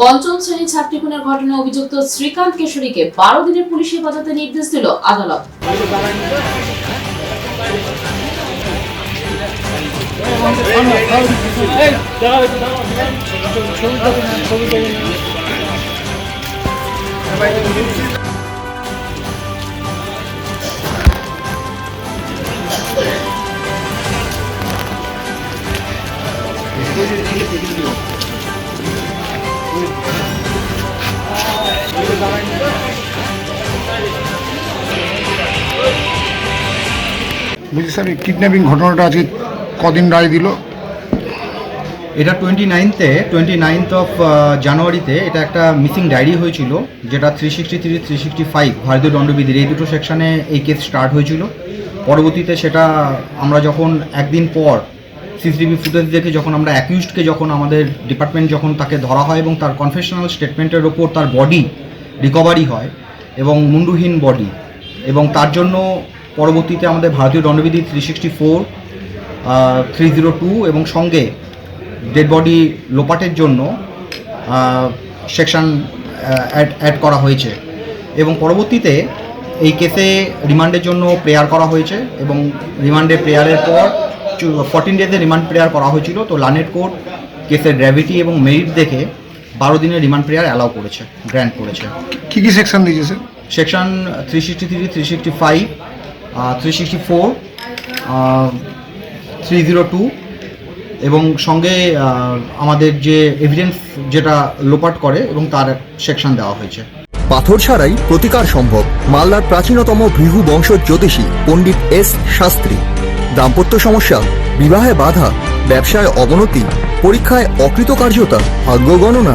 পঞ্চম শ্রেণি ছাত্রী খুনের ঘটনায় অভিযুক্ত শ্রীকান্ত কেশরীকে বারো দিনের পুলিশ হেফাজতে নির্দেশ দিল আদালত। বলছি স্যার কিডন্যাপিং ঘটনাটা আজকে কদিন রায় দিল? এটা টোয়েন্টি নাইনথে টোয়েন্টি নাইনথ অফ জানুয়ারিতে এটা একটা মিসিং ডায়েরি হয়েছিল, যেটা three sixty three three sixty five ভারতীয় দণ্ডবিধির। এই দুটো সেকশানে এই কেস স্টার্ট হয়েছিল। পরবর্তীতে সেটা আমরা যখন একদিন পর সিসিটিভি ফুটেজ দেখে যখন আমরা অ্যাকিউজডকে যখন আমাদের ডিপার্টমেন্ট যখন তাকে ধরা হয় এবং তার কনফেশনাল স্টেটমেন্টের ওপর তার বডি রিকভারি হয় এবং মুন্ডুহীন বডি এবং তার জন্য পরবর্তীতে আমাদের ভারতীয় দণ্ডবিধি three sixty four three zero two এবং সঙ্গে ডেড বডি লোপাটের জন্য সেকশন অ্যাড অ্যাড করা হয়েছে। এবং পরবর্তীতে এই কেসে রিমান্ডের জন্য প্রেয়ার করা হয়েছে এবং রিমান্ডে প্রেয়ারের পর ফর্টিন ডেজে রিমান্ড প্রেয়ার করা হয়েছিল। তো লানেট কোর্ট কেসের গ্র্যাভিটি এবং মেরিট দেখে বারো দিনের রিমান্ড প্রেয়ার অ্যালাউ করেছে গ্র্যান্ট করেছে। কি কি সেকশন দিয়েছে sir section three sixty three three sixty five three sixty four three zero two এবং সঙ্গে আমাদের যে এভিডেন্স যেটা লোপাট করে এবং তার সেকশন দেওয়া হয়েছে। পাথর ছাড়াই প্রতিকার সম্ভব। মালদার প্রাচীনতম ভৃহু বংশ জ্যোতিষী পণ্ডিত এস শাস্ত্রী। দাম্পত্য সমস্যা বিবাহে বাধা ব্যবসায় অবনতি পরীক্ষায় অকৃতকার্যতা ভাগ্য গণনা